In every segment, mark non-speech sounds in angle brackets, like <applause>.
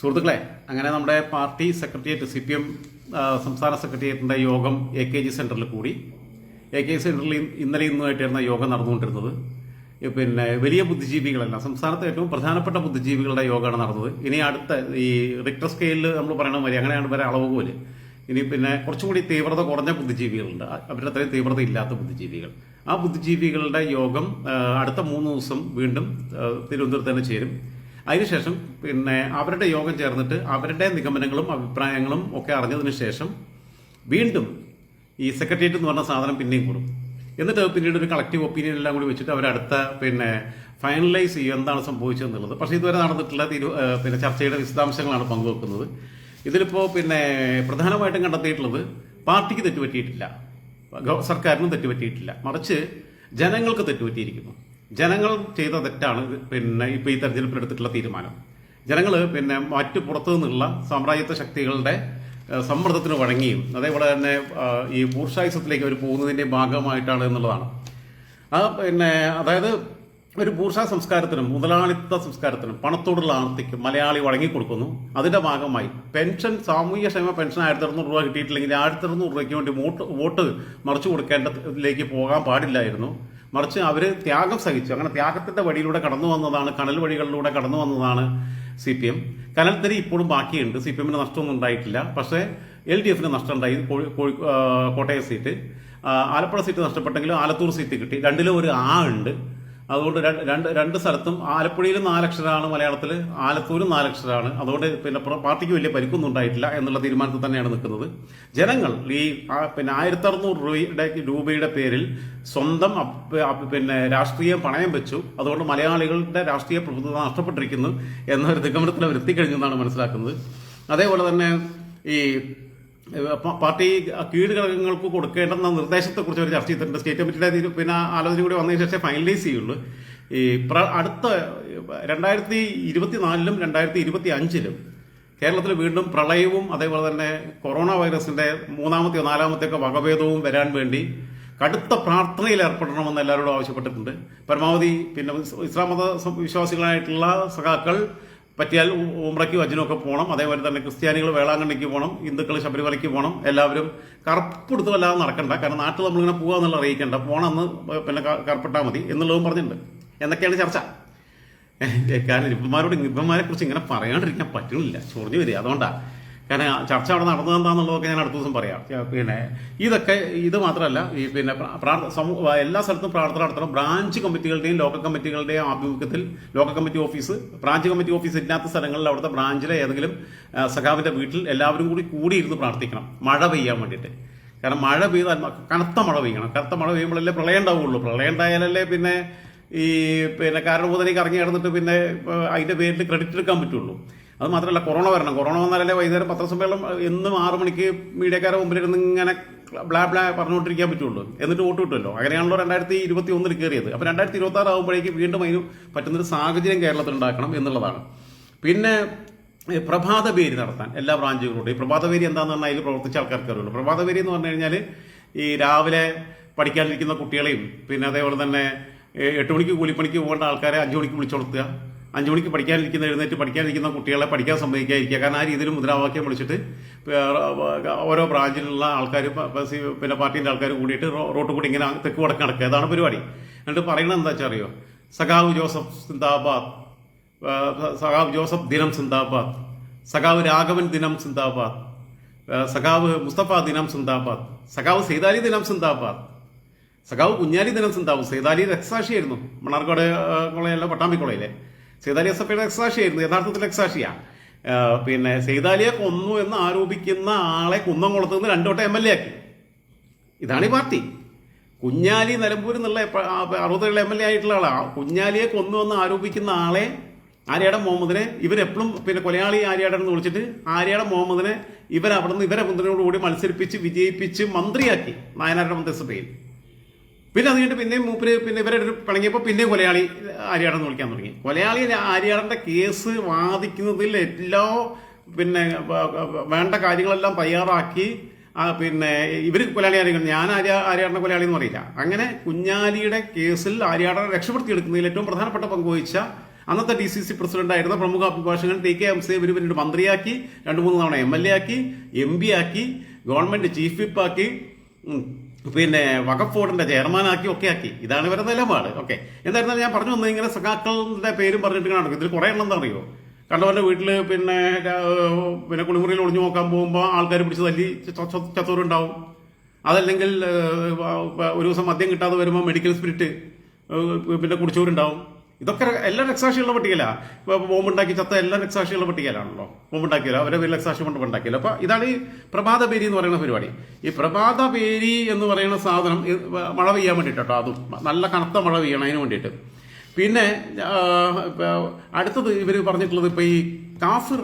സുഹൃത്തുക്കളെ അങ്ങനെ നമ്മുടെ party secretariat C P M സംസ്ഥാന സെക്രട്ടേറിയറ്റിന്റെ യോഗം എ കെ ജി സെന്ററിൽ കൂടി. എ കെ ജി സെന്ററിൽ ഇന്നലെ ഇന്നുമായിട്ടായിരുന്നു യോഗം നടന്നുകൊണ്ടിരുന്നത്. പിന്നെ വലിയ ബുദ്ധിജീവികളല്ല സംസ്ഥാനത്തെ ഏറ്റവും പ്രധാനപ്പെട്ട ബുദ്ധിജീവികളുടെ യോഗമാണ് നടന്നത്. ഇനി അടുത്ത ഈ റിക്ടർ സ്കെയിലിൽ നമ്മൾ പറയണ മാതിരി അങ്ങനെയാണ് വരെ അളവുകോൽ. ഇനി പിന്നെ കുറച്ചും കൂടി തീവ്രത കുറഞ്ഞ ബുദ്ധിജീവികളുണ്ട്. അവരുടെ അത്രയും തീവ്രത ഇല്ലാത്ത ബുദ്ധിജീവികൾ. ആ ബുദ്ധിജീവികളുടെ യോഗം അടുത്ത മൂന്ന് ദിവസം വീണ്ടും തിരുവനന്തപുരത്ത് തന്നെ ചേരും. അതിനുശേഷം പിന്നെ അവരുടെ യോഗം ചേർന്നിട്ട് അവരുടെ നിഗമനങ്ങളും അഭിപ്രായങ്ങളും ഒക്കെ അറിഞ്ഞതിന് ശേഷം വീണ്ടും ഈ സെക്രട്ടേറിയറ്റ് എന്ന് പറഞ്ഞ സാധനം പിന്നെയും കൂടും. എന്നിട്ട് പിന്നീട് ഒരു കളക്റ്റീവ് ഒപ്പീനിയൻ എല്ലാം കൂടി വെച്ചിട്ട് അവരടുത്ത പിന്നെ ഫൈനലൈസ് ചെയ്യും എന്താണ് സംഭവിച്ചതെന്നുള്ളത്. പക്ഷേ ഇതുവരെ നടന്നിട്ടുള്ള തീരു പിന്നെ ചർച്ചയുടെ വിശദാംശങ്ങളാണ് പങ്കുവെക്കുന്നത്. ഇതിലിപ്പോൾ പിന്നെ പ്രധാനമായിട്ടും കണ്ടെത്തിയിട്ടുള്ളത് പാർട്ടിക്ക് തെറ്റുപറ്റിയിട്ടില്ല. സർക്കാരിനും തെറ്റുപറ്റിയിട്ടില്ല. മറിച്ച് ജനങ്ങൾക്ക് തെറ്റുപറ്റിയിരിക്കുന്നു. ജനങ്ങൾ ചെയ്ത തെറ്റാണ് പിന്നെ ഇപ്പോൾ ഈ തെരഞ്ഞെടുപ്പിൽ എടുത്തിട്ടുള്ള തീരുമാനം. ജനങ്ങൾ പിന്നെ മറ്റു പുറത്തു നിന്നുള്ള സാമ്രാജ്യത്വ ശക്തികളുടെ സമ്മർദ്ദത്തിന് വഴങ്ങിയും അതേപോലെ തന്നെ ഈ ബൂർഷായുസത്തിലേക്ക് അവർ പോകുന്നതിന്റെ ഭാഗമായിട്ടാണ് എന്നുള്ളതാണ്. ആ പിന്നെ അതായത് ഒരു ബൂർഷ സംസ്കാരത്തിനും മുതലാളിത്ത സംസ്കാരത്തിനും പണത്തോടുള്ള ആർത്തിക്ക് മലയാളി വഴങ്ങിക്കൊടുക്കുന്നു. അതിന്റെ ഭാഗമായി പെൻഷൻ സാമൂഹ്യ ക്ഷേമ പെൻഷൻ ആയിരത്തി അറുന്നൂറ് രൂപ കിട്ടിയിട്ടില്ലെങ്കിൽ ആയിരത്തി അറുന്നൂറ് രൂപയ്ക്ക് വേണ്ടി വോട്ട് വോട്ട് മറിച്ചു കൊടുക്കേണ്ടതിലേക്ക് പോകാൻ പാടില്ലായിരുന്നു. മറിച്ച് അവർ ത്യാഗം സഹിച്ചു. അങ്ങനെ ത്യാഗത്തിന്റെ വഴിയിലൂടെ കടന്നു വന്നതാണ് കനൽ വഴികളിലൂടെ കടന്നു വന്നതാണ് സി പി എം കനൽത്തരി ഇപ്പോഴും ബാക്കിയുണ്ട്. സി പി എമ്മിന് നഷ്ടമൊന്നും ഉണ്ടായിട്ടില്ല. പക്ഷേ എൽ ഡി എഫിന് നഷ്ടം ഉണ്ടായി കോട്ടയം സീറ്റ്. ആലപ്പുഴ സീറ്റ് നഷ്ടപ്പെട്ടെങ്കിലും ആലത്തൂർ സീറ്റ് കിട്ടി. രണ്ടിലും ഒരു ആ ഉണ്ട്. അതുകൊണ്ട് രണ്ട് രണ്ട് സ്ഥലത്തും ആലപ്പുഴയിൽ നാലക്ഷരമാണ് മലയാളത്തിൽ ആലത്തൂരും നാലക്ഷരമാണ് അതുകൊണ്ട് പിന്നെ പാർട്ടിക്ക് വലിയ പരിക്കൊന്നും ഉണ്ടായിട്ടില്ല എന്നുള്ള തീരുമാനത്തിൽ തന്നെയാണ് നിൽക്കുന്നത്. ജനങ്ങൾ ഈ പിന്നെ ആയിരത്തി അറുന്നൂറ് രൂപയുടെ രൂപയുടെ പേരിൽ സ്വന്തം പിന്നെ രാഷ്ട്രീയം പണയം വെച്ചു. അതുകൊണ്ട് മലയാളികളുടെ രാഷ്ട്രീയ പ്രഭുത്വം നഷ്ടപ്പെട്ടിരിക്കുന്നു എന്നൊരു നിഗമനത്തിൽ അവർ എത്തിക്കഴിഞ്ഞെന്നാണ് മനസ്സിലാക്കുന്നത്. അതേപോലെ തന്നെ ഈ പാർട്ടി കീഴ്ഘടകങ്ങൾക്ക് കൊടുക്കേണ്ടെന്ന നിർദ്ദേശത്തെക്കുറിച്ച് ഒരു ചർച്ച ചെയ്തിട്ടുണ്ട്. സ്റ്റേറ്റ് കമ്മിറ്റിയുടെ പിന്നെ ആലോചന കൂടി വന്നതിന് ശേഷം ഫൈനലൈസ് ചെയ്യുള്ളൂ. ഈ അടുത്ത രണ്ടായിരത്തി ഇരുപത്തിനാലിലും രണ്ടായിരത്തി ഇരുപത്തി അഞ്ചിലും കേരളത്തിൽ വീണ്ടും പ്രളയവും അതേപോലെ തന്നെ കൊറോണ വൈറസിന്റെ മൂന്നാമത്തെയോ നാലാമത്തെയൊക്കെ വകഭേദവും വരാൻ വേണ്ടി കടുത്ത പ്രാർത്ഥനയിൽ ഏർപ്പെടണമെന്ന് എല്ലാവരോടും ആവശ്യപ്പെട്ടിട്ടുണ്ട്. പരമാവധി പിന്നെ ഇസ്ലാം മത വിശ്വാസികളായിട്ടുള്ള സഖാക്കൾ പറ്റിയാൽ ഉമ്രയ്ക്കും അജിനൊക്കെ പോകണം അതേപോലെ തന്നെ ക്രിസ്ത്യാനികൾ വേളാങ്കണ്ണിക്ക് പോകണം ഹിന്ദുക്കൾ ശബരിമലയ്ക്ക് പോകണം എല്ലാവരും കറുപ്പെടുത്തും വല്ലാതെ നടക്കണ്ട. കാരണം നാട്ടിൽ നമ്മളിങ്ങനെ പോകുക എന്നുള്ള അറിയിക്കണ്ട. പോകണമെന്ന് പിന്നെ കറുപ്പിട്ടാൽ മതി എന്നുള്ളതും പറഞ്ഞിട്ടുണ്ട്. എന്നൊക്കെയാണ് ചർച്ച. കാരണം ഇപ്പന്മാരോട് ഇപ്പന്മാരെ കുറിച്ച് ഇങ്ങനെ പറയാണ്ടിരിക്കാൻ പറ്റുന്നില്ല ചൊറിഞ്ഞു വരിക. അതുകൊണ്ടാണ് കാരണം ചർച്ച അവിടെ നടന്നത് എന്താണെന്നുള്ളതൊക്കെ ഞാൻ അടുത്ത ദിവസം പറയാം. പിന്നെ ഇതൊക്കെ ഇത് മാത്രമല്ല ഈ പിന്നെ പ്രാർത്ഥന എല്ലാ സ്ഥലത്തും പ്രാർത്ഥന നടത്തണം. ബ്രാഞ്ച് കമ്മിറ്റികളുടെയും ലോക്കൽ കമ്മിറ്റികളുടെയും ആഭിമുഖ്യത്തിൽ local committee office branch committee office ഇല്ലാത്ത സ്ഥലങ്ങളിൽ അവിടുത്തെ ബ്രാഞ്ചിലെ ഏതെങ്കിലും സഖാവിന്റെ വീട്ടിൽ എല്ലാവരും കൂടി കൂടിയിരുന്ന് പ്രാർത്ഥിക്കണം. മഴ പെയ്യാൻ വേണ്ടിയിട്ട്. കാരണം മഴ പെയ്താൽ കനത്ത മഴ പെയ്യണം. കനത്ത മഴ പെയ്യുമ്പോഴല്ലേ പ്രളയം ഉണ്ടാവുള്ളൂ. പ്രളയം ഉണ്ടായാലല്ലേ പിന്നെ ഈ പിന്നെ കാരണബോധനയ്ക്ക് ഇറങ്ങി കിടന്നിട്ട് പിന്നെ അതിന്റെ പേരിൽ ക്രെഡിറ്റ് എടുക്കാൻ പറ്റുള്ളൂ. അത് മാത്രമല്ല കൊറോണ വരണം. കൊറോണ വന്നാലല്ലേ വൈകുന്നേരം പത്രസമ്മേളനം എന്നും ആറു മണിക്ക് മീഡിയക്കാരെ മുമ്പിലിരുന്ന് ഇങ്ങനെ ബ്ലാ ബ്ലാ പറഞ്ഞുകൊണ്ടിരിക്കാൻ പറ്റുള്ളൂ. എന്നിട്ട് വോട്ട് കിട്ടുമല്ലോ. അങ്ങനെയാണല്ലോ രണ്ടായിരത്തി ഇരുപത്തി ഒന്നിൽ കയറിയത് അപ്പോൾ രണ്ടായിരത്തി ഇരുപത്തി ആറ് ആകുമ്പോഴേക്ക് വീണ്ടും അതിന് പറ്റുന്നൊരു സാഹചര്യം കേരളത്തിൽ ഉണ്ടാക്കണം എന്നുള്ളതാണ്. പിന്നെ ഈ പ്രഭാത പേരി നടത്താൻ എല്ലാ ബ്രാഞ്ചുകളുടെയും പ്രഭാത പേരി എന്താണെന്ന് പറഞ്ഞാൽ അതിൽ പ്രവർത്തിച്ച ആൾക്കാർക്ക് അറിയുള്ളൂ. പ്രഭാത പേരി എന്ന് പറഞ്ഞു കഴിഞ്ഞാൽ ഈ രാവിലെ പഠിക്കാനിരിക്കുന്ന കുട്ടികളെയും പിന്നെ അതേപോലെ തന്നെ എട്ട് മണിക്ക് കൂലിപ്പണിക്ക് പോകേണ്ട ആൾക്കാരെ അഞ്ചു മണിക്ക് വിളിച്ചുകൊടുത്തുക അഞ്ചു മണിക്ക് പഠിക്കാനിരിക്കുന്ന എഴുന്നേറ്റ് പഠിക്കാനിരിക്കുന്ന കുട്ടികളെ പഠിക്കാൻ സമ്മതിക്കാതിരിക്കുക. കാരണം ആ രീതിയിൽ മുദ്രാവാക്യം വിളിച്ചിട്ട് ഓരോ ബ്രാഞ്ചിലുള്ള ആൾക്കാർ പിന്നെ പാർട്ടീന്റെ ആൾക്കാർ കൂടിയിട്ട് റോട്ട് കൂടി ഇങ്ങനെ തെക്ക് വടക്ക് നടക്കുക. അതാണ് പരിപാടി. എന്നിട്ട് പറയുന്നത് എന്താ വെച്ചാൽ അറിയോ? സഖാവ് ജോസഫ് സിന്ദാബാദ് സഖാവ് ജോസഫ് ദിനം സിന്ദാബാദ് സഖാവ് രാഘവൻ ദിനം സിന്ദാബാദ് സഖാവ് മുസ്തഫ ദിനം സിന്ദാബാദ് സഖാവ് സൈതാലി ദിനം സിന്ദാബാദ് സഖാവ് കുഞ്ഞാലി ദിനം സിന്ദാബാദ്. സൈതാലി രക്സാക്ഷിയായിരുന്നു മണ്ണാർക്കാട് കോളേജല്ല കോളേജിലെ പട്ടാമ്പി കോളേജിലെ സൈതാലി എസ് രക്സാക്ഷിയായിരുന്നു യഥാർത്ഥത്തിൽ രക്തസാക്ഷിയാണ് പിന്നെ സൈതാലിയെ കൊന്നു എന്ന് ആരോപിക്കുന്ന ആളെ കുന്നംകുളത്ത് നിന്ന് രണ്ടോട്ടം എം എൽ എ ആക്കി. ഇതാണ് ഈ പാർട്ടി. കുഞ്ഞാലി നിലമ്പൂർ എന്നുള്ള അറുപത്തേഴ് എം എൽ എ ആയിട്ടുള്ള ആളാണ് കുഞ്ഞാലിയെ കൊന്നു എന്ന് ആരോപിക്കുന്ന ആളെ ആര്യാടൻ മുഹമ്മദിനെ ഇവരെപ്പോഴും പിന്നെ കൊലയാളി ആര്യാടൻ എന്ന് വിളിച്ചിട്ട് ആര്യാടൻ മുഹമ്മദിനെ നിന്ന് ഇവരെ മുന്തിനോടുകൂടി കൂടി മത്സരിപ്പിച്ച് വിജയിപ്പിച്ച് മന്ത്രിയാക്കി നായനാരുടെ മന്ത്രിസഭയിൽ. പിന്നെ അത് കഴിഞ്ഞിട്ട് പിന്നെയും മൂപ്പര് പിന്നെ ഇവരെ പിണങ്ങിയപ്പോൾ പിന്നെ കൊലയാളി ആര്യാടൻ എന്ന് വിളിക്കാൻ തുടങ്ങി. കൊലയാളി ആര്യാടന്റെ കേസ് വാദിക്കുന്നതിൽ എല്ലാ പിന്നെ വേണ്ട കാര്യങ്ങളെല്ലാം തയ്യാറാക്കി പിന്നെ ഇവർ കൊലയാളി ആരെങ്കിലും ഞാൻ ആര്യ ആര്യാടന്റെ കൊലയാളി എന്ന് പറയില്ല. അങ്ങനെ കുഞ്ഞാലിയുടെ കേസിൽ ആര്യാടനെ രക്ഷപ്പെടുത്തിയെടുക്കുന്നതിൽ ഏറ്റവും പ്രധാനപ്പെട്ട പങ്ക് വഹിച്ച അന്നത്തെ ഡി സി സി പ്രസിഡന്റ് ആയിരുന്ന പ്രമുഖ അഭിഭാഷകൻ ടി കെ എം സി ഇവർ പിന്നീട് മന്ത്രിയാക്കി രണ്ട് മൂന്ന് തവണ എം എൽ എ ആക്കി എം പി ആക്കി ഗവൺമെന്റ് ചീഫ് വിപ്പ് ആക്കി പിന്നെ വഖഫ് ബോർഡിന്റെ ചെയർമാനാക്കി ഒക്കെ ആക്കി. ഇതാണ് ഇവരുടെ നിലപാട്. ഓക്കെ. എന്തായിരുന്നാലും ഞാൻ പറഞ്ഞു വന്നത് ഇങ്ങനെ സഖാക്കളുടെ പേരും പറഞ്ഞിട്ട് നടക്കും. ഇതിൽ കുറെ എണ്ണം അറിയോ? കണ്ടവന്റെ വീട്ടിൽ പിന്നെ പിന്നെ കുളിമുറിയിൽ ഒളിഞ്ഞു നോക്കാൻ പോകുമ്പോൾ ആൾക്കാർ പിടിച്ച് തല്ലി ച- ച- അതല്ലെങ്കിൽ ഒരു ദിവസം മദ്യം കിട്ടാതെ വരുമ്പോൾ മെഡിക്കൽ സ്പിരിറ്റ് പിന്നെ കുടിച്ചവരുണ്ടാവും. ഇതൊക്കെ എല്ലാ രക്സാക്ഷികളുടെ പട്ടികയില്ല ബോംബുണ്ടാക്കി ചത്ത എല്ലാ രക്സാക്ഷികളുടെ പട്ടികയിലാണല്ലോ. ബോംബുണ്ടാക്കിയില്ല അവരെ പേര് രക്സാക്ഷി കൊണ്ട് ഉണ്ടാക്കിയില്ല. അപ്പൊ ഇതാണ് ഈ പ്രഭാത പേരി എന്ന് പറയുന്ന പരിപാടി. ഈ പ്രഭാത പേരി എന്ന് പറയുന്ന സാധനം മഴ പെയ്യാൻ വേണ്ടിട്ടോ അതും നല്ല കനത്ത മഴ പെയ്യണം അതിന് വേണ്ടിയിട്ട്. പിന്നെ അടുത്തത് ഇവർ പറഞ്ഞിട്ടുള്ളത് ഇപ്പൊ ഈ കാഫിർ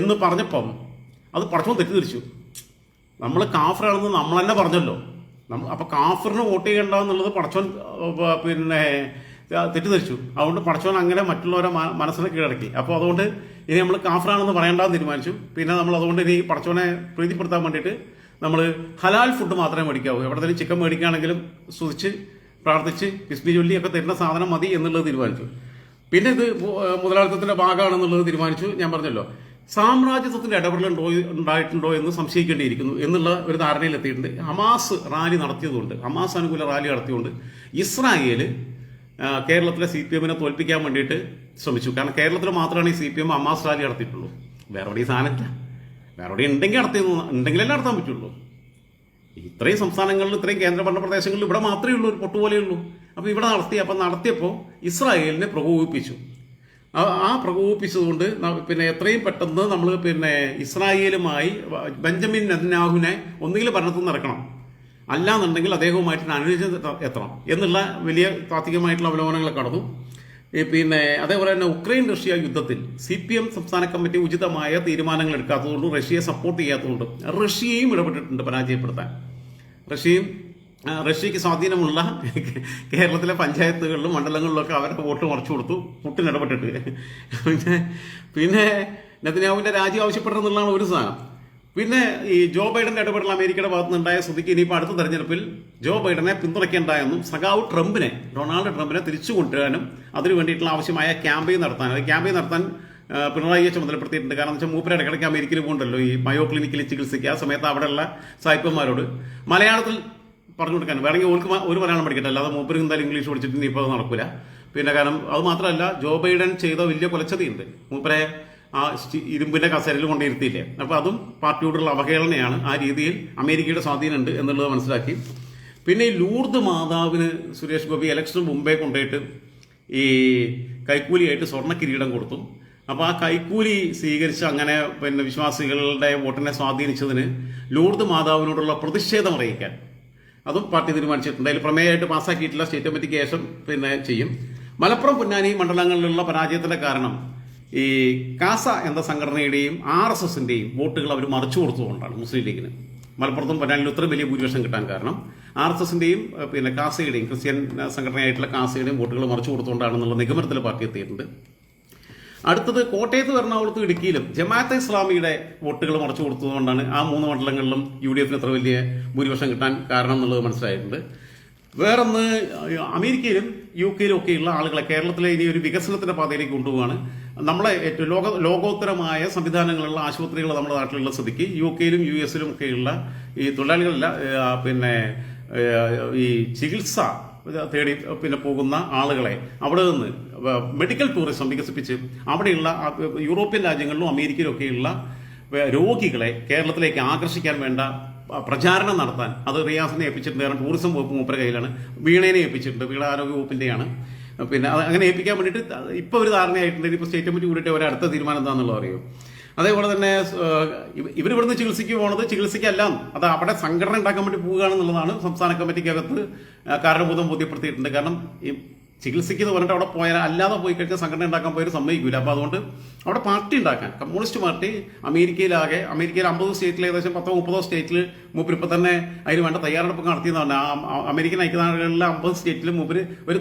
എന്ന് പറഞ്ഞപ്പം അത് പടച്ചോൻ തെറ്റിദ്ധരിച്ചു. നമ്മൾ കാഫറാണെന്ന് നമ്മൾ തന്നെ പറഞ്ഞല്ലോ. നമ്മൾ അപ്പൊ കാഫറിന് വോട്ട് ചെയ്യണ്ട എന്നുള്ളത് പടച്ചോൻ പിന്നെ തെറ്റിദ്ധരിച്ചു. അതുകൊണ്ട് പടച്ചോൻ അങ്ങനെ മറ്റുള്ളവരെ മനസ്സിനെ കീഴടക്കി. അപ്പോൾ അതുകൊണ്ട് ഇനി നമ്മൾ കാഫറാണെന്ന് പറയേണ്ടെന്ന് തീരുമാനിച്ചു. പിന്നെ നമ്മൾ അതുകൊണ്ട് ഇനി പടച്ചോനെ പ്രീതിപ്പെടുത്താൻ വേണ്ടിയിട്ട് നമ്മൾ ഹലാൽ ഫുഡ് മാത്രമേ മേടിക്കാവൂ. എവിടെങ്കിലും ചിക്കൻ മേടിക്കുകയാണെങ്കിലും സ്തുതിച്ച് പ്രാർത്ഥിച്ച് കിസ്ബി ചൊല്ലി ഒക്കെ തരുന്ന സാധനം മതി എന്നുള്ളത് തീരുമാനിച്ചു. പിന്നെ ഇത് മുതലാളിത്തത്തിന്റെ ഭാഗമാണെന്നുള്ളത് തീരുമാനിച്ചു. ഞാൻ പറഞ്ഞല്ലോ സാമ്രാജ്യത്വത്തിന്റെ ഇടപെടലുണ്ടോ ഉണ്ടായിട്ടുണ്ടോ എന്ന് സംശയിക്കേണ്ടിയിരിക്കുന്നു എന്നുള്ള ഒരു ധാരണയിലെത്തിയിട്ടുണ്ട്. ഹമാസ് റാലി നടത്തിയതുകൊണ്ട് ഹമാസ് അനുകൂല റാലി നടത്തിയതുകൊണ്ട് ഇസ്രായേൽ കേരളത്തിലെ സി പി എമ്മിനെ തോൽപ്പിക്കാൻ വേണ്ടിയിട്ട് ശ്രമിച്ചു. കാരണം കേരളത്തിൽ മാത്രമാണ് ഈ C P M Hamas rally നടത്തിയിട്ടുള്ളൂ. വേറെ എവിടെ ഈ സാധനമില്ല. വേറെ എവിടെ ഉണ്ടെങ്കിൽ നടത്തി ഉണ്ടെങ്കിലല്ലേ നടത്താൻ പറ്റുള്ളൂ. ഇത്രയും സംസ്ഥാനങ്ങളിൽ ഇത്രയും കേന്ദ്രഭരണ പ്രദേശങ്ങളിൽ ഇവിടെ മാത്രമേ ഉള്ളൂ ഒരു പൊട്ടുപോലെയുള്ളൂ അപ്പോൾ ഇവിടെ നടത്തി അപ്പം നടത്തിയപ്പോൾ ഇസ്രായേലിനെ പ്രകോപിപ്പിച്ചു. ആ- ആ പ്രകോപിപ്പിച്ചതുകൊണ്ട് പിന്നെ എത്രയും പെട്ടെന്ന് നമ്മൾ പിന്നെ ഇസ്രായേലുമായി ബെഞ്ചമിൻ നെതന്യാഹുവിനെ ഒന്നുകിൽ ഭരണത്തിൽ നിന്ന് ഇറക്കണം. അല്ലാന്നുണ്ടെങ്കിൽ അദ്ദേഹവുമായിട്ട് അനുരഞ്ജന എത്തണം. എന്നുള്ള വലിയ താത്വികമായിട്ടുള്ള അവലോകനങ്ങൾ കടന്നു പിന്നെ അതേപോലെ തന്നെ ഉക്രൈൻ റഷ്യ യുദ്ധത്തിൽ സി പി എം സംസ്ഥാന കമ്മിറ്റി ഉചിതമായ തീരുമാനങ്ങൾ എടുക്കാത്തതുകൊണ്ടും റഷ്യയെ സപ്പോർട്ട് ചെയ്യാത്തതുകൊണ്ടും റഷ്യയും ഇടപെട്ടിട്ടുണ്ട് പരാജയപ്പെടുത്താൻ. റഷ്യയും റഷ്യക്ക് സ്വാധീനമുള്ള <laughs> കേരളത്തിലെ പഞ്ചായത്തുകളിലും മണ്ഡലങ്ങളിലൊക്കെ അവരുടെ വോട്ട് മറച്ചു കൊടുത്തു. പുട്ടിന് ഇടപെട്ടിട്ട്. <laughs> പിന്നെ പിന്നെ നെതന്യാഹുവിന്റെ രാജി ആവശ്യപ്പെടണമെന്നുള്ളതാണ് ഒരു സാധനം. പിന്നെ ഈ ജോ ബൈഡന്റെ ഇടപെടൽ അമേരിക്കയുടെ ഭാഗത്ത് നിന്നുണ്ടായ സ്ഥിതിക്ക് ഇനിയിപ്പോൾ അടുത്ത തെരഞ്ഞെടുപ്പിൽ ജോ ബൈഡനെ പിന്തുണയ്ക്കേണ്ടായെന്നും സഖാവ് ട്രംപിനെ ഡൊണാൾഡ് ട്രംപിനെ തിരിച്ചു കൊണ്ടുവരാനും അതിനു വേണ്ടിയിട്ടുള്ള ആവശ്യമായ ക്യാമ്പയിൻ നടത്താൻ അത് ക്യാമ്പയിൻ നടത്താൻ പിണറായിയെ ചുമതലപ്പെടുത്തിയിട്ടുണ്ട്. കാരണം എന്ന് വെച്ചാൽ മൂപ്പര് ഇടയ്ക്കിടയ്ക്ക് അമേരിക്കയിൽ പോകുന്നുണ്ടല്ലോ ഈ മയോ ക്ലിനിക്കിൽ ചികിത്സിക്കുക ആ സമയത്ത് അവിടെയുള്ള സായിപ്പന്മാരോട്. മലയാളത്തിൽ പറഞ്ഞു കൊടുക്കാൻ വേണമെങ്കിൽ ഓർക്ക് ഒരു മലയാളം പഠിക്കട്ടെ അല്ലാതെ മൂപ്പര് എന്തായാലും ഇംഗ്ലീഷ് പഠിച്ചിട്ട് ഇനിയിപ്പോൾ അത് നടക്കില്ല പിന്നെ കാരണം അത് മാത്രമല്ല ജോ ബൈഡൻ ചെയ്ത വലിയ കൊലച്ചതിയുണ്ട്. മൂപ്പരെ ആ ഇരുമ്പിന്റെ കസേരയിൽ കൊണ്ടിരുത്തിയില്ലേ? അപ്പോൾ അതും പാർട്ടിയോടുള്ള അവഹേളനയാണ്. ആ രീതിയിൽ അമേരിക്കയുടെ സ്വാധീനമുണ്ട് എന്നുള്ളത് മനസ്സിലാക്കി. പിന്നെ ഈ ലൂർദ് മാതാവിന് സുരേഷ് ഗോപി ഇലക്ഷന് മുമ്പേ കൊണ്ടുപോയിട്ട് ഈ കൈക്കൂലിയായിട്ട് സ്വർണ കിരീടം കൊടുത്തു. അപ്പോൾ ആ കൈക്കൂലി സ്വീകരിച്ച് അങ്ങനെ പിന്നെ വിശ്വാസികളുടെ വോട്ടിനെ സ്വാധീനിച്ചതിന് ലൂർദ് മാതാവിനോടുള്ള പ്രതിഷേധം അറിയിക്കാൻ അതും പാർട്ടി തീരുമാനിച്ചിട്ടുണ്ട്. അതിൽ പ്രമേയമായിട്ട് പാസ്സാക്കിയിട്ടില്ല സ്റ്റേറ്റ് കമ്മിറ്റിക്ക് ശേഷം പിന്നെ ചെയ്യും. മലപ്പുറം പൊന്നാനി മണ്ഡലങ്ങളിലുള്ള പരാജയത്തിന്റെ കാരണം ഈ കാസ എന്ന സംഘടനയുടെയും ആർ എസ് എസിന്റെയും വോട്ടുകൾ അവർ മറിച്ചു കൊടുത്തുകൊണ്ടാണ് മുസ്ലിം ലീഗിന്. മലപ്പുറത്തും പൊന്നാനിലും ഇത്രയും വലിയ ഭൂരിപക്ഷം കിട്ടാൻ കാരണം ആർ എസ് എസിന്റെയും പിന്നെ കാസയുടെയും ക്രിസ്ത്യൻ സംഘടനയായിട്ടുള്ള കാസയുടെയും വോട്ടുകൾ മറിച്ചു കൊടുത്തുകൊണ്ടാണെന്നുള്ള നിഗമനത്തിൽ പാർട്ടി എത്തിയിട്ടുണ്ട്. അടുത്തത് കോട്ടയത്ത് എറണാകുളത്തും ഇടുക്കിയിലും ജമാഅത്തെ ഇസ്ലാമിയുടെ വോട്ടുകൾ മറിച്ചു കൊടുത്തതുകൊണ്ടാണ് ആ മൂന്ന് മണ്ഡലങ്ങളിലും യു ഡി എഫിന് ഇത്ര വലിയ ഭൂരിപക്ഷം കിട്ടാൻ കാരണം എന്നുള്ളത് മനസ്സിലായിട്ടുണ്ട്. വേറൊന്ന് അമേരിക്കയിലും യു കെയിലും ഒക്കെയുള്ള ആളുകളെ കേരളത്തിലെ ഇനി ഒരു വികസനത്തിന്റെ പാതയിലേക്ക് കൊണ്ടുപോവാണ് നമ്മളെ ഏറ്റവും ലോക ലോകോത്തരമായ സംവിധാനങ്ങളുള്ള ആശുപത്രികൾ നമ്മുടെ നാട്ടിലുള്ള സ്ഥിതിക്ക് യു കെയിലും യു എസിലും ഒക്കെയുള്ള ഈ തൊഴിലാളികളല്ല പിന്നെ ഈ ചികിത്സ തേടി പിന്നെ പോകുന്ന ആളുകളെ അവിടെ നിന്ന് മെഡിക്കൽ ടൂറിസം വികസിപ്പിച്ച് അവിടെയുള്ള യൂറോപ്യൻ രാജ്യങ്ങളിലും അമേരിക്കയിലും ഒക്കെയുള്ള രോഗികളെ കേരളത്തിലേക്ക് ആകർഷിക്കാൻ വേണ്ട പ്രചാരണം നടത്താൻ. അത് റിയാസിനെ ഏൽപ്പിച്ചിട്ടുണ്ട്. കാരണം ടൂറിസം വകുപ്പ് മൂപ്പര കയ്യിലാണ്. വീണേനെ ഏൽപ്പിച്ചിട്ടുണ്ട്. വീണ ആരോഗ്യ വകുപ്പിന്റെയാണ്. പിന്നെ അങ്ങനെ ഏൽപ്പിക്കാൻ വേണ്ടിയിട്ട് ഇപ്പൊ ഒരു ധാരണയായിട്ടുണ്ട്. ഇപ്പൊ സ്റ്റേറ്റ് കമ്മിറ്റി കൂടിയിട്ട് അവർ അടുത്ത തീരുമാനം എന്താണെന്നുള്ളത് അറിയും? അതേപോലെ തന്നെ ഇവർ ഇവിടുന്ന് ചികിത്സയ്ക്ക് പോകുന്നത് ചികിത്സയ്ക്കല്ല. അത് അവിടെ സംഘടന ഉണ്ടാക്കാൻ വേണ്ടി പോവുകയാണെന്നുള്ളതാണ് സംസ്ഥാന കമ്മിറ്റിക്കകത്ത് കാരണബോധം ബോധ്യപ്പെടുത്തിയിട്ടുണ്ട്. കാരണം ചികിത്സയ്ക്ക് എന്ന് പറഞ്ഞിട്ട് അവിടെ പോയാൽ അല്ലാതെ പോയി കഴിഞ്ഞാൽ സംഘടന ഉണ്ടാക്കാൻ പോയാലും സമ്മതിക്കില്ല അപ്പോൾ അതുകൊണ്ട് അവിടെ പാർട്ടി ഉണ്ടാക്കാൻ. കമ്മ്യൂണിസ്റ്റ് പാർട്ടി അമേരിക്കയിലാകെ അമേരിക്കയിൽ അമ്പത് സ്റ്റേറ്റിൽ ഏകദേശം പത്തോ മുപ്പതോ സ്റ്റേറ്റിൽ മൂപ്പര് ഇപ്പം തന്നെ അതിന് വേണ്ട തയ്യാറെടുപ്പ് ആ- അമേരിക്കൻ ഐക്യനാടുകളിലെ അമ്പത് സ്റ്റേറ്റിലും മൂപ്പര് ഒരു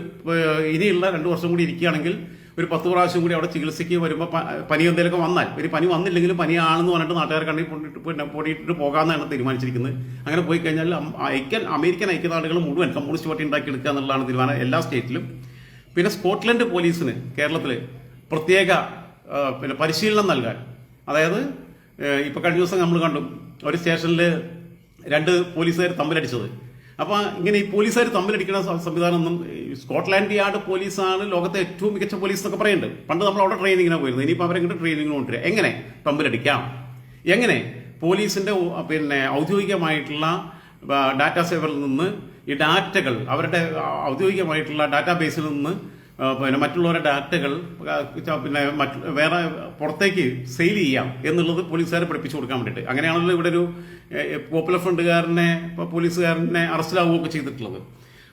ഇനിയുള്ള രണ്ട് വർഷം കൂടി ഇരിക്കുകയാണെങ്കിൽ ഒരു പത്ത് പ്രാവശ്യം കൂടി അവിടെ ചികിത്സയ്ക്ക് വരുമ്പോൾ പനി എന്തെങ്കിലുമൊക്കെ വന്നാൽ ഒരു പനി വന്നില്ലെങ്കിലും പനിയാണെന്ന് പറഞ്ഞിട്ട് നാട്ടുകാർ കണ്ടി പിന്നെ പൊടിയിട്ട് പോകാമെന്നാണ് തീരുമാനിച്ചിരിക്കുന്നത്. അങ്ങനെ പോയി കഴിഞ്ഞാൽ ഐക്യൻ അമേരിക്കൻ ഐക്യനാടുകൾ മുഴുവൻ കമ്മ്യൂണിസ്റ്റ് പാർട്ടി ഉണ്ടാക്കിയെടുക്കുക എന്നുള്ളതാണ് തീരുമാനം. എല്ലാ സ്റ്റേറ്റിലും പിന്നെ സ്കോട്ട്ലൻഡ് പോലീസിന് കേരളത്തിൽ പ്രത്യേക പിന്നെ പരിശീലനം നൽകാൻ. അതായത് ഇപ്പോൾ കഴിഞ്ഞ ദിവസം നമ്മൾ കണ്ടു ഒരു സ്റ്റേഷനിൽ രണ്ട് പോലീസുകാർ തമ്മിലടിച്ചത്. അപ്പോൾ ഇങ്ങനെ ഈ പോലീസുകാർ തമ്മിലടിക്കുന്ന സംവിധാനമൊന്നും സ്കോട്ട്ലാൻഡ് യാർഡ് പോലീസാണ് ലോകത്തെ ഏറ്റവും മികച്ച പോലീസ് എന്നൊക്കെ പറയുന്നുണ്ട്. പണ്ട് നമ്മൾ അവിടെ ട്രെയിനിങ്ങിനാണ് പോയിരുന്നത് ഇനിയിപ്പോൾ അവരെങ്ങനെ ട്രെയിനിങ്ങിന് കൊണ്ടുവരിക. എങ്ങനെ? തമ്മിലടിക്കാം. എങ്ങനെ? പോലീസിന്റെ പിന്നെ ഔദ്യോഗികമായിട്ടുള്ള ഡാറ്റാ സേവറിൽ നിന്ന് ഈ ഡാറ്റകൾ അവരുടെ ഔദ്യോഗികമായിട്ടുള്ള ഡാറ്റാബേസിൽ നിന്ന് പിന്നെ മറ്റുള്ളവരുടെ ഡാറ്റകൾ പിന്നെ മറ്റ് വേറെ പുറത്തേക്ക് സെയിൽ ചെയ്യാം എന്നുള്ളത് പോലീസുകാരെ പഠിപ്പിച്ചു കൊടുക്കാൻ വേണ്ടിയിട്ട്. അങ്ങനെയാണല്ലോ ഇവിടെ ഒരു പോപ്പുലർ ഫ്രണ്ടുകാരനെ ഇപ്പൊ പോലീസുകാരനെ അറസ്റ്റിലാവുകയൊക്കെ ചെയ്തിട്ടുള്ളത്.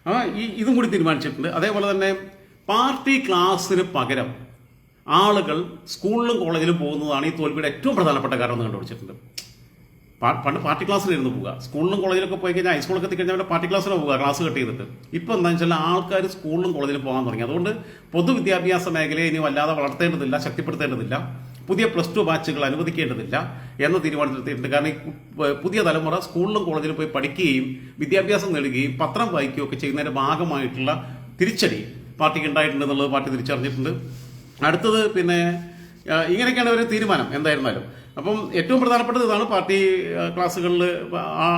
ആ ഈ ഇതും കൂടി തീരുമാനിച്ചിട്ടുണ്ട്. അതേപോലെ തന്നെ പാർട്ടി ക്ലാസ്സിന് പകരം ആളുകൾ സ്കൂളിലും കോളേജിലും പോകുന്നതാണ് ഈ തോൽവിയുടെ ഏറ്റവും പ്രധാനപ്പെട്ട കാരണം എന്ന് കണ്ടുപിടിച്ചിട്ടുണ്ട്. പണ്ട് പാർട്ടി ക്ലാസ്സിലിരുന്ന് പോവുക. സ്കൂളിലും കോളേജിലൊക്കെ പോയി കഴിഞ്ഞാൽ ഹൈസ്കൂളൊക്കെ എത്തിക്കഴിഞ്ഞാൽ അവരുടെ പാർട്ടി ക്ലാസ്സിലാണ് പോവുക ക്ലാസ് കട്ട് ചെയ്തിട്ട്. ഇപ്പം എന്താണെന്ന് വെച്ചാൽ ആൾക്കാർ സ്കൂളിലും കോളേജിലും പോകാൻ തുടങ്ങി. അതുകൊണ്ട് പൊതുവിദ്യാഭ്യാസ മേഖലയെ ഇനി വല്ലാതെ വളർത്തേണ്ടതില്ല ശക്തിപ്പെടുത്തേണ്ടതില്ല. പുതിയ പ്ലസ് ടു ബാച്ചുകൾ അനുവദിക്കേണ്ടതില്ല എന്ന തീരുമാനത്തിലെത്തിയിട്ടുണ്ട്. കാരണം ഈ പുതിയ തലമുറ സ്കൂളിലും കോളേജിലും പോയി പഠിക്കുകയും വിദ്യാഭ്യാസം നേടുകയും പത്രം വായിക്കുകയും ഒക്കെ ചെയ്യുന്നതിന്റെ ഭാഗമായിട്ടുള്ള തിരിച്ചടി പാർട്ടിക്ക് ഉണ്ടായിട്ടുണ്ട് എന്നുള്ളത് പാർട്ടി തിരിച്ചറിഞ്ഞിട്ടുണ്ട്. അടുത്തത് പിന്നെ ഇങ്ങനെയൊക്കെയാണ് ഒരു തീരുമാനം. എന്തായിരുന്നാലും. അപ്പം ഏറ്റവും പ്രധാനപ്പെട്ടത് ഇതാണ് പാർട്ടി ക്ലാസ്സുകളിൽ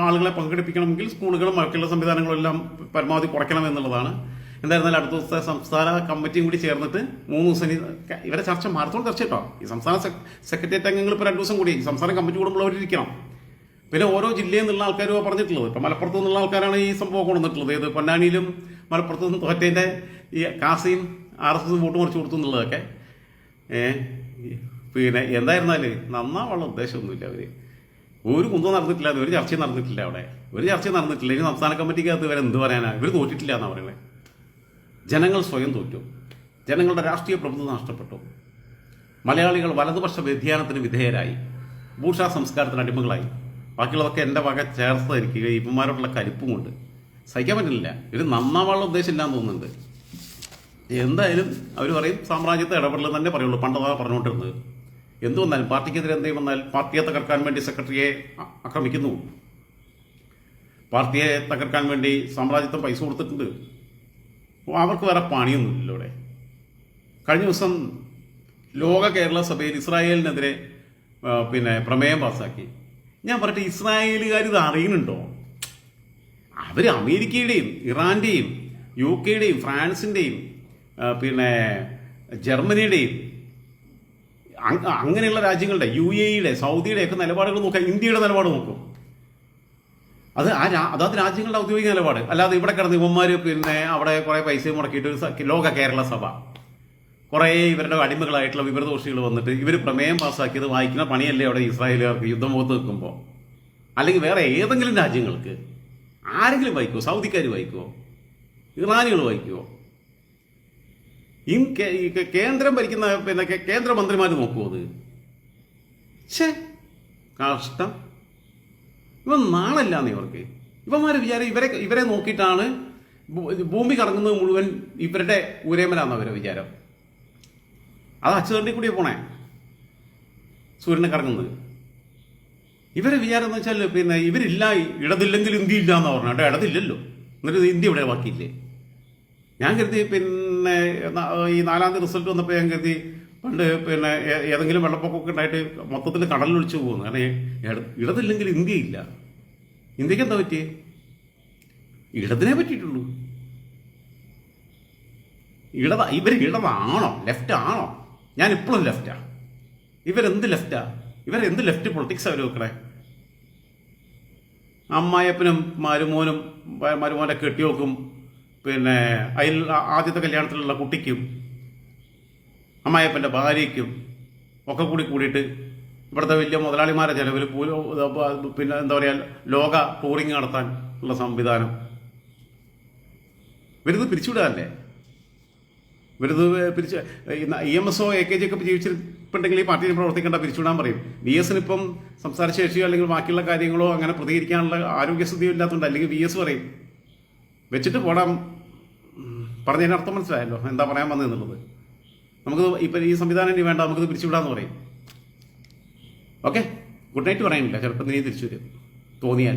ആളുകളെ പങ്കെടുപ്പിക്കണമെങ്കിൽ സ്കൂളുകളും ബാക്കിയുള്ള സംവിധാനങ്ങളും എല്ലാം പരമാവധി കുറയ്ക്കണം എന്നുള്ളതാണ്. എന്തായിരുന്നാലും അടുത്ത ദിവസത്തെ സംസ്ഥാന കമ്മിറ്റിയും കൂടി ചേർന്നിട്ട് മൂന്ന് ദിവസം ഇവരെ ചർച്ച മാർത്തോളം ചർച്ച കേട്ടോ. ഈ സംസ്ഥാന സെക്- സെക്രട്ടേറിയറ്റ് അംഗങ്ങൾ ഇപ്പോൾ രണ്ട് ദിവസം കൂടി സംസ്ഥാന കമ്മിറ്റി കൂടുമ്പോൾ അവരിരിക്കണം പിന്നെ ഓരോ ജില്ലയിൽ നിന്നുള്ള ആൾക്കാരും പറഞ്ഞിട്ടുള്ളത്. ഇപ്പം മലപ്പുറത്ത് നിന്നുള്ള ആൾക്കാരാണ് ഈ സംഭവം കൊണ്ടുവന്നിട്ടുള്ളത്. ഏത് പൊന്നാനിയിലും മലപ്പുറത്ത് നിന്ന് തോറ്റേന്റെ ഈ കാസിയും ആർ എസ് എസ് വോട്ട് മറിച്ച് കൊടുത്തു എന്നുള്ളതൊക്കെ. ഏ പിന്നെ എന്തായിരുന്നാൽ നന്നാവാനുള്ള ഉദ്ദേശമൊന്നുമില്ല അവർ. ഒരു കുന്തം നടന്നിട്ടില്ല ഒരു ചർച്ചയും നടന്നിട്ടില്ല അവിടെ. ഒരു ചർച്ചയും നടന്നിട്ടില്ല. ഇനി സംസ്ഥാന കമ്മിറ്റിക്കകത്ത് വരെ എന്ത് പറയാനാ? ഇവർ തോറ്റിട്ടില്ല എന്നാ പറയുന്നത് ജനങ്ങൾ സ്വയം തോറ്റു. ജനങ്ങളുടെ രാഷ്ട്രീയ പ്രബുദ്ധത നഷ്ടപ്പെട്ടു. മലയാളികൾ വലതുപക്ഷ വ്യതിയാനത്തിന് വിധേയരായി. ഭൂഷാ സംസ്കാരത്തിന് അടിമകളായി. ബാക്കിയുള്ളതൊക്കെ എന്റെ വക ചേർത്ത് ചേർത്തായിരിക്കുക ഇപ്പന്മാരോടുള്ള കലിപ്പും കൊണ്ട്. സഹിക്കാൻ പറ്റുന്നില്ല ഇത് നന്നാവാനുള്ള ഉദ്ദേശമില്ലാന്ന് തോന്നുന്നുണ്ട്. എന്തായാലും അവർ പറയും സാമ്രാജ്യത്തെ ഇടപെടലെന്ന് തന്നെ പറയുള്ളൂ. പണ്ടതാ പറഞ്ഞുകൊണ്ടിരുന്നത് എന്ത് വന്നാലും പാർട്ടിക്കെതിരെ എന്തെങ്കിലും വന്നാൽ പാർട്ടിയെ തകർക്കാൻ വേണ്ടി സെക്രട്ടറിയെ ആക്രമിക്കുന്നു. പാർട്ടിയെ തകർക്കാൻ വേണ്ടി സാമ്രാജ്യത്വം പൈസ കൊടുത്തിട്ടുണ്ട്. അവർക്ക് വേറെ പണിയൊന്നുമില്ല ഇവിടെ. കഴിഞ്ഞ ദിവസം ലോക കേരള സഭയിൽ ഇസ്രായേലിനെതിരെ പിന്നെ പ്രമേയം പാസ്സാക്കി ഞാൻ പറയട്ടെ ഇസ്രായേലുകാർ ഇത് അറിയുന്നുണ്ടോ? അവർ അമേരിക്കയുടെയും ഇറാന്റെയും യു കെയുടെയും ഫ്രാൻസിന്റെയും പിന്നെ ജർമ്മനിയുടെയും അങ്ങനെയുള്ള രാജ്യങ്ങളുടെ യു എ യുടെ സൗദിയുടെ ഒക്കെ നിലപാടുകൾ നോക്കാം ഇന്ത്യയുടെ നിലപാട് നോക്കും. അത് ആ അതാത് രാജ്യങ്ങളുടെ ഔദ്യോഗിക നിലപാട്. അല്ലാതെ ഇവിടെ കിടന്ന് ഇവന്മാർ പിന്നെ അവിടെ കുറേ പൈസ മുടക്കിയിട്ട് ഒരു ലോക കേരള സഭ. കുറേ ഇവരുടെ അടിമകളായിട്ടുള്ള വിവരദോഷികൾ വന്നിട്ട് ഇവർ പ്രമേയം പാസ്സാക്കിയത് വായിക്കുന്ന പണിയല്ലേ അവിടെ ഇസ്രായേലുകാർക്ക് യുദ്ധം പോകത്ത് നിൽക്കുമ്പോൾ അല്ലെങ്കിൽ വേറെ ഏതെങ്കിലും രാജ്യങ്ങൾക്ക് ആരെങ്കിലും വായിക്കുമോ സൗദിക്കാർ വായിക്കുമോ ഇറാനികൾ വായിക്കുമോ ഈ കേന്ദ്രം ഭരിക്കുന്ന പിന്നെ കേന്ദ്രമന്ത്രിമാർ നോക്കുമോ അത്. ഛേ കഷ്ടം. ഇവൻ നാളല്ലാന്ന് ഇവർക്ക്. ഇവന്മാര് വിചാരം ഇവരെ ഇവരെ നോക്കിയിട്ടാണ് ഭൂമി കറങ്ങുന്നത് മുഴുവൻ ഇവരുടെ ഊരേമലാന്ന് അവരെ വിചാരം. അത് അച്ചുതണ്ടി കൂടി പോണേ. സൂര്യനെ കറങ്ങുന്നത്. ഇവരെ വിചാരം എന്ന് വെച്ചാൽ പിന്നെ ഇവരില്ല ഇടതില്ലെങ്കിൽ ഇന്ത്യ ഇല്ല എന്ന് പറഞ്ഞു കേട്ടോ ഇടതില്ലല്ലോ. എന്നിട്ട് ഇന്ത്യ ഇവിടെ ബാക്കിയില്ലേ? ഞാൻ കരുതി പിന്നെ ന- ഈ നാലാം തീയതി റിസൾട്ട് വന്നപ്പോൾ ഞാൻ കരുതി പണ്ട് പിന്നെ ഏതെങ്കിലും വെള്ളപ്പൊക്കമൊക്കെ ഉണ്ടായിട്ട് മൊത്തത്തിൽ കടലിലൊളിച്ചു പോകുന്നു. കാരണം ഇട- ഇടതില്ലെങ്കിൽ ഇന്ത്യയില്ല. ഇന്ത്യയ്ക്ക് എന്താ പറ്റിയേ? ഇടതിനെ പറ്റിയിട്ടുള്ളൂ. ഇടത ഇവർ ഇടതാണോ ലെഫ്റ്റ് ആണോ? ഞാൻ ഇപ്പോഴും ലെഫ്റ്റാ. ഇവരെന്ത് ലെഫ്റ്റാ? ഇവരെന്ത് ലെഫ്റ്റ് പൊളിറ്റിക്സ് അവർ വെക്കണേ? അമ്മായപ്പനും മരുമോനും മരുമോനെ മരുമോനെ കെട്ടിയോക്കും പിന്നെ അതിൽ ആദ്യത്തെ കല്യാണത്തിലുള്ള കുട്ടിക്കും അമ്മായപ്പന്റെ ഭാര്യയ്ക്കും ഒക്കെ കൂടി കൂടിയിട്ട് ഇവിടുത്തെ വലിയ മുതലാളിമാരെ ചിലവിൽ പിന്നെ എന്താ പറയുക ലോക ടൂറിങ് നടത്താൻ ഉള്ള സംവിധാനം. ഇവരിത് പിരിച്ചുവിടാല്ലേ ഇവരിത് പിരിച്ച് E M S A K G ഒക്കെ ജീവിച്ചിട്ടുണ്ടെങ്കിൽ ഈ പാർട്ടിയിൽ പ്രവർത്തിക്കേണ്ട പിരിച്ചുവിടാൻ പറയും. വി എസിന് ഇപ്പം സംസാരശേഷിയോ അല്ലെങ്കിൽ ബാക്കിയുള്ള കാര്യങ്ങളോ അങ്ങനെ പ്രതികരിക്കാനുള്ള ആരോഗ്യസ്ഥിതിയോ ഇല്ലാത്തതുകൊണ്ട് അല്ലെങ്കിൽ വി എസ് പറയും. വെച്ചിട്ട് പോടാം. പറഞ്ഞതിന് അർത്ഥം മനസ്സിലായല്ലോ. എന്താ പറയാൻ വന്നതെന്നുള്ളത്. നമുക്ക് ഇപ്പം ഈ സംവിധാനം ഇനി വേണ്ട നമുക്കിത് പിരിച്ചുവിടാന്ന് പറയും. ഓക്കെ? ഗുഡ് നൈറ്റ് പറയുന്നില്ല. ചിലപ്പോൾ നീ തിരിച്ചു വരും. തോന്നിയാൽ.